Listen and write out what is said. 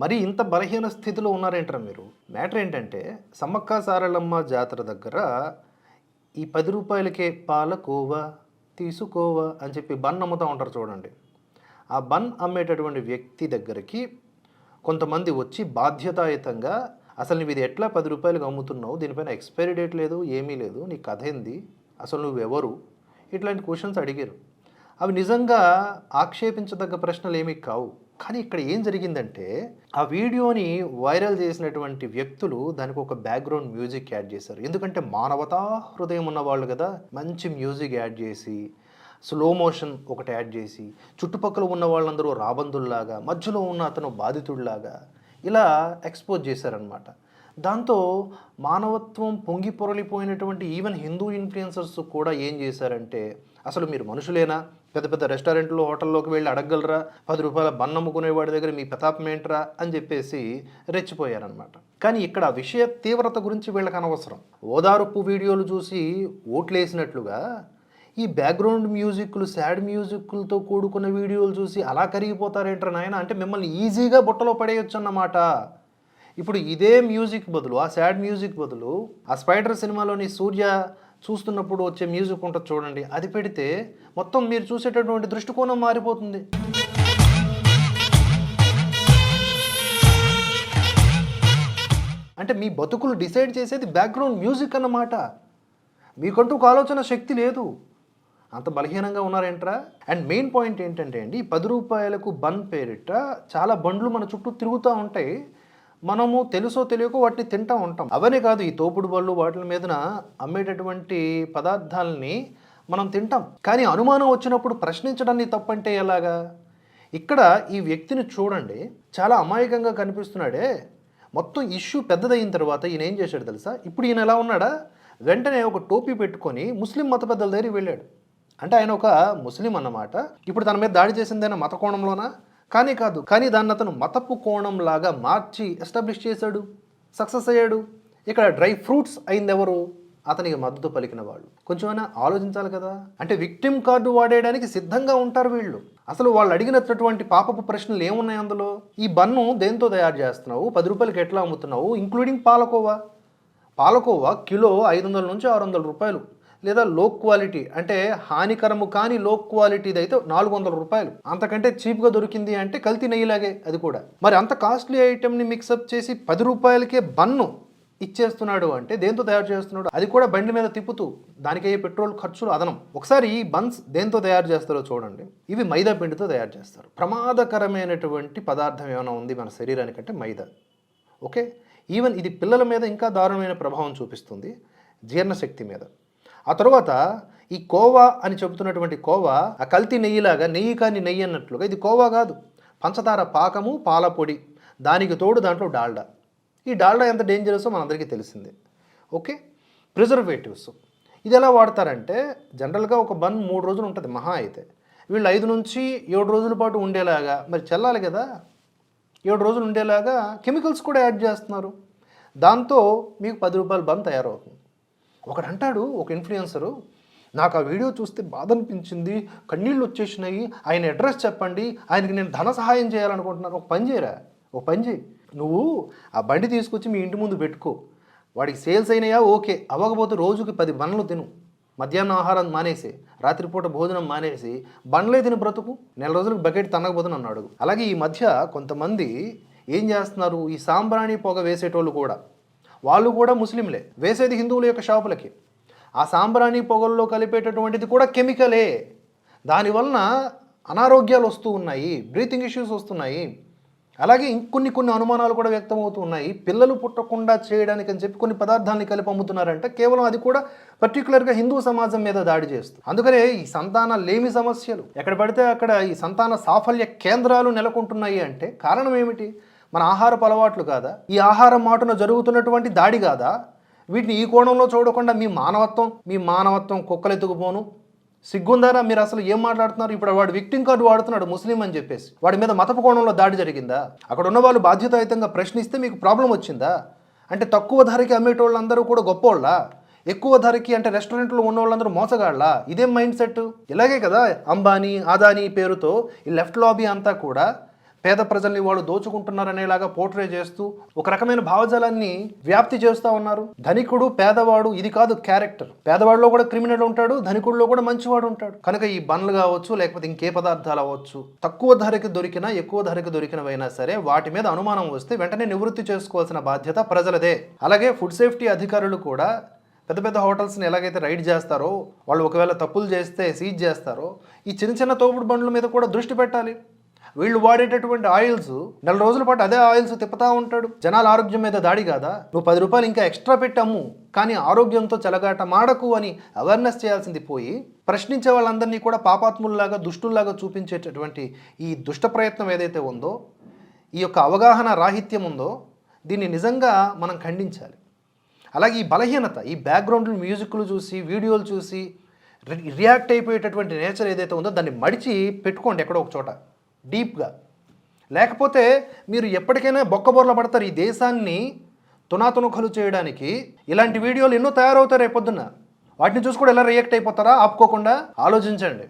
మరి ఇంత బలహీన స్థితిలో ఉన్నారేంటారా మీరు? మ్యాటర్ ఏంటంటే సమ్మక్క సారళమ్మ జాతర దగ్గర ఈ పది రూపాయలకే పాలకోవా తీసుకోవా అని చెప్పి బన్ అమ్ముతూ ఉంటారు చూడండి. ఆ బన్ అమ్మేటటువంటి వ్యక్తి దగ్గరికి కొంతమంది వచ్చి బాధ్యతాయుతంగా అసలు నువ్వు ఇది ఎట్లా పది రూపాయలకు అమ్ముతున్నావు? దీనిపైన ఎక్స్పైరీ డేట్ లేదు ఏమీ లేదు నీ కథ ఏంది? అసలు నువ్వెవరు ఇట్లాంటి క్వశ్చన్స్ అడిగారు. అవి నిజంగా ఆక్షేపించదగ్గ ప్రశ్నలు ఏమీ కావు. కానీ ఇక్కడ ఏం జరిగిందంటే ఆ వీడియోని వైరల్ చేసినటువంటి వ్యక్తులు దానికి ఒక బ్యాక్గ్రౌండ్ మ్యూజిక్ యాడ్ చేశారు. ఎందుకంటే మానవతా హృదయం ఉన్న వాళ్ళు కదా మంచి మ్యూజిక్ యాడ్ చేసి స్లో మోషన్ ఒకటి యాడ్ చేసి చుట్టుపక్కల ఉన్న వాళ్ళందరూ రాబందుల్లాగా మధ్యలో ఉన్న అతను బాధితుడిలాగా ఇలా ఎక్స్పోజ్ చేశారనమాట దాంతో మానవత్వం పొంగి పొరలిపోయినటువంటి ఈవెన్ హిందూ ఇన్ఫ్లుయెన్సర్స్ కూడా ఏం చేశారంటే అసలు మీరు మనుషులేనా? పెద్ద పెద్ద రెస్టారెంట్లో హోటల్లోకి వెళ్ళి అడగగలరా? పది రూపాయల బన్ అమ్ముకునేవాడి దగ్గర మీ ప్రతాపం ఏంట్రా? అని చెప్పేసి రెచ్చిపోయారనమాట కానీ ఇక్కడ విషయ తీవ్రత గురించి వీళ్ళకి అనవసరం. ఓదార్పు వీడియోలు చూసి ఓట్లేసినట్లుగా ఈ బ్యాక్గ్రౌండ్ మ్యూజిక్లు సాడ్ మ్యూజిక్లతో కూడుకున్న వీడియోలు చూసి అలా కరిగిపోతారేంట్రా నాయన? అంటే మిమ్మల్ని ఈజీగా బుట్టలో పడేయొచ్చు అన్నమాట ఇప్పుడు ఇదే మ్యూజిక్ బదులు ఆ సాడ్ మ్యూజిక్ బదులు ఆ స్పైడర్ సినిమాలోని సూర్య చూస్తున్నప్పుడు వచ్చే మ్యూజిక్ ఉంటుంది చూడండి. అది పెడితే మొత్తం మీరు చూసేటటువంటి దృష్టికోణం మారిపోతుంది. అంటే మీ బతుకులు డిసైడ్ చేసేది బ్యాక్గ్రౌండ్ మ్యూజిక్ అన్నమాట. మీకంటూ ఒక ఆలోచన శక్తి లేదు. అంత బలహీనంగా ఉన్నారేంట్రా? అండ్ మెయిన్ పాయింట్ ఏంటంటే అండి పది రూపాయలకు బన్ పేరిట చాలా బండ్లు మన చుట్టూ తిరుగుతూ ఉంటాయి. మనము తెలుసో తెలియకో వాటిని తింటూ ఉంటాం. అవనే కాదు ఈ తోపుడు బళ్ళు వాటి మీదన అమ్మేటటువంటి పదార్థాలని మనం తింటాం. కానీ అనుమానం వచ్చినప్పుడు ప్రశ్నించడాన్ని తప్పంటే ఎలాగా? ఇక్కడ ఈ వ్యక్తిని చూడండి. చాలా అమాయకంగా కనిపిస్తున్నాడే. మొత్తం ఇష్యూ పెద్దదైన తర్వాత ఈయన ఏం చేశాడు తెలుసా? ఇప్పుడు ఈయన ఎలా ఉన్నాడా? వెంటనే ఒక టోపీ పెట్టుకొని ముస్లిం మత పెద్దల దగ్గరికి వెళ్ళాడు. అంటే ఆయన ఒక ముస్లిం అన్నమాట. ఇప్పుడు తన మీద దాడి చేసిందైనా మత కోణంలోనా? కానీ కాదు కానీ దాన్ని అతను మతపు కోణం లాగా మార్చి ఎస్టాబ్లిష్ చేశాడు సక్సెస్ అయ్యాడు. ఇక్కడ డ్రై ఫ్రూట్స్ అయిందెవరు? అతనికి మద్దతు పలికిన వాళ్ళు కొంచెమైనా ఆలోచించాలి కదా. అంటే విక్టిమ్ కార్డు వాడేయడానికి సిద్ధంగా ఉంటారు వీళ్ళు. అసలు వాళ్ళు అడిగినటువంటి పాపపు ప్రశ్నలు ఏమున్నాయి అందులో? ఈ బన్ను దేంతో తయారు చేస్తున్నావు? పది రూపాయలకి ఎట్లా అమ్ముతున్నావు? ఇంక్లూడింగ్ పాలకోవా? పాలకోవా కిలో ఐదు వందల నుంచి ఆరు వందల రూపాయలు. లేదా లో క్వాలిటీ అంటే హానికరము కానీ లో క్వాలిటీది అయితే నాలుగు వందల రూపాయలు. అంతకంటే చీప్గా దొరికింది అంటే కల్తీ నెయ్యిలాగే అది కూడా. మరి అంత కాస్ట్లీ ఐటెంని మిక్సప్ చేసి పది రూపాయలకే బన్ను ఇచ్చేస్తున్నాడు అంటే దేంతో తయారు చేస్తున్నాడు? అది కూడా బండి మీద తిప్పుతూ దానికయ్యే పెట్రోల్ ఖర్చులు అదనం. ఒకసారి ఈ బన్స్ దేంతో తయారు చేస్తారో చూడండి. ఇవి మైదా పిండితో తయారు చేస్తారు. ప్రమాదకరమైనటువంటి పదార్థం ఏమైనా ఉంది మన శరీరానికంటే మైదా. ఓకే? ఈవెన్ ఇది పిల్లల మీద ఇంకా దారుణమైన ప్రభావం చూపిస్తుంది. జీర్ణశక్తి మీద. ఆ తర్వాత ఈ కోవా అని చెబుతున్నటువంటి కోవా ఆ కల్తీ నెయ్యిలాగా నెయ్యి కాని నెయ్యి అన్నట్లుగా ఇది కోవా కాదు. పంచదార పాకము పాల పొడి దానికి తోడు దాంట్లో డాల్డా. ఈ డాల్డా ఎంత డేంజరసో మనందరికీ తెలిసిందే. ఓకే? ప్రిజర్వేటివ్స్. ఇది ఎలా వాడతారంటే జనరల్గా ఒక బన్ మూడు రోజులు ఉంటుంది మహా అయితే. వీళ్ళు ఐదు నుంచి ఏడు రోజుల పాటు ఉండేలాగా మరి చల్లాలి కదా? ఏడు రోజులు ఉండేలాగా కెమికల్స్ కూడా యాడ్ చేస్తున్నారు. దాంతో మీకు పది రూపాయల బన్ తయారవుతుంది. ఒకడు అంటాడు ఒక ఇన్ఫ్లుయెన్సరు నాకు ఆ వీడియో చూస్తే బాధ అనిపించింది కన్నీళ్ళు వచ్చేసినాయి ఆయన అడ్రస్ చెప్పండి ఆయనకి నేను ధన సహాయం చేయాలనుకుంటున్నాను. ఒక పని చేయరా? ఒక పని చేయి. నువ్వు ఆ బండి తీసుకొచ్చి మీ ఇంటి ముందు పెట్టుకో. వాడికి సేల్స్ అయినాయా? ఓకే. అవ్వకపోతే రోజుకి పది బండ్లు తిను. మధ్యాహ్నం ఆహారం మానేసి రాత్రిపూట భోజనం మానేసి బండ్లే తిని బ్రతుకు. నెల రోజులకు బకెట్ తన్నకపోతే అడుగు అలాగే ఈ మధ్య కొంతమంది ఏం చేస్తున్నారు? ఈ సాంబ్రాణి పొగ వేసేటోళ్ళు కూడా వాళ్ళు కూడా ముస్లింలే. వేసేది హిందువుల యొక్క షాపులకి. ఆ సాంబ్రాణి పొగల్లో కలిపేటటువంటిది కూడా కెమికలే. దానివలన అనారోగ్యాలు వస్తూ ఉన్నాయి బ్రీతింగ్ ఇష్యూస్ వస్తున్నాయి. అలాగే ఇంకొన్ని కొన్ని అనుమానాలు కూడా వ్యక్తమవుతూ ఉన్నాయి. పిల్లలు పుట్టకుండా చేయడానికి అని చెప్పి కొన్ని పదార్థాన్ని కలిపి అమ్ముతున్నారంటే. కేవలం అది కూడా పర్టికులర్గా హిందూ సమాజం మీద దాడి చేస్తుంది. అందుకనే ఈ సంతాన లేమి సమస్యలు. ఎక్కడ పడితే అక్కడ ఈ సంతాన సాఫల్య కేంద్రాలు నెలకొంటున్నాయి అంటే కారణం ఏమిటి? మన ఆహారపు అలవాట్లు కాదా? ఈ ఆహారం మాటున జరుగుతున్నటువంటి దాడి కాదా? వీటిని ఈ కోణంలో చూడకుండా మీ మానవత్వం మీ మానవత్వం కుక్కలెత్తుకుపోను. సిగ్గుందారా మీరు అసలు ఏం మాట్లాడుతున్నారు? ఇప్పుడు వాడు విక్టింగ్ కార్డు వాడుతున్నాడు ముస్లిం అని చెప్పేసి. వాడి మీద మతపు కోణంలో దాడి జరిగిందా? అక్కడ ఉన్న వాళ్ళు బాధ్యతాయుతంగా ప్రశ్నిస్తే మీకు ప్రాబ్లం వచ్చిందా? అంటే తక్కువ ధరకి అమ్మేటోళ్ళందరూ కూడా గొప్పోళ్ళ? ఎక్కువ ధరకి అంటే రెస్టారెంట్లో ఉన్న వాళ్ళందరూ మోసగాళ్ళ? ఇదేం మైండ్ సెట్ ఇలాగే కదా అంబానీ అదానీ పేరుతో ఈ లెఫ్ట్ లాబీ అంతా కూడా పేద ప్రజల్ని వాళ్ళు దోచుకుంటున్నారనేలాగా పోర్ట్రే చేస్తూ ఒక రకమైన భావజాలాన్ని వ్యాప్తి చేస్తూ ఉన్నారు. ధనికుడు పేదవాడు ఇది కాదు క్యారెక్టర్. పేదవాడిలో కూడా క్రిమినల్ ఉంటాడు ధనికుడిలో కూడా మంచివాడు ఉంటాడు. కనుక ఈ బండ్లు కావచ్చు లేకపోతే ఇంకే పదార్థాలు అవ్వచ్చు తక్కువ ధరకి దొరికినా ఎక్కువ ధరకి దొరికినవైనా సరే వాటి మీద అనుమానం వస్తే వెంటనే నివృత్తి చేసుకోవాల్సిన బాధ్యత ప్రజలదే. అలాగే ఫుడ్ సేఫ్టీ అధికారులు కూడా పెద్ద పెద్ద హోటల్స్ని ఎలాగైతే రైడ్ చేస్తారో వాళ్ళు ఒకవేళ తప్పులు చేస్తే సీజ్ చేస్తారో ఈ చిన్న చిన్న తోపుడు బండ్ల మీద కూడా దృష్టి పెట్టాలి. వీళ్ళు వాడేటటువంటి ఆయిల్స్ నెల రోజుల పాటు అదే ఆయిల్స్ తిప్పుతా ఉంటాడు. జనాల ఆరోగ్యం మీద దాడి కాదా? నువ్వు పది రూపాయలు ఇంకా ఎక్స్ట్రా పెట్టాము కానీ ఆరోగ్యంతో చెలగాట మాడకు అని అవేర్నెస్ చేయాల్సింది పోయి ప్రశ్నించే వాళ్ళందరినీ కూడా పాపాత్ముల్లాగా దుష్టుల్లాగా చూపించేటటువంటి ఈ దుష్ట ప్రయత్నం ఏదైతే ఉందో ఈ యొక్క అవగాహన రాహిత్యం ఉందో దీన్ని నిజంగా మనం ఖండించాలి. అలాగే ఈ బలహీనత ఈ బ్యాక్గ్రౌండ్ మ్యూజిక్లు చూసి వీడియోలు చూసి రియాక్ట్ అయిపోయేటటువంటి నేచర్ ఏదైతే ఉందో దాన్ని మడిచి పెట్టుకోండి ఎక్కడో ఒక చోట. డీప్గా. లేకపోతే మీరు ఎప్పటికైనా బొక్కబోర్ల పడతారు ఈ దేశాన్ని తునాతునుఖలు చేయడానికి. ఇలాంటి వీడియోలు ఎన్నో తయారవుతారు రేపొద్దున్న. వాటిని చూసి కూడా ఎలా రియాక్ట్ అయిపోతారా? ఆపుకోకుండా ఆలోచించండి.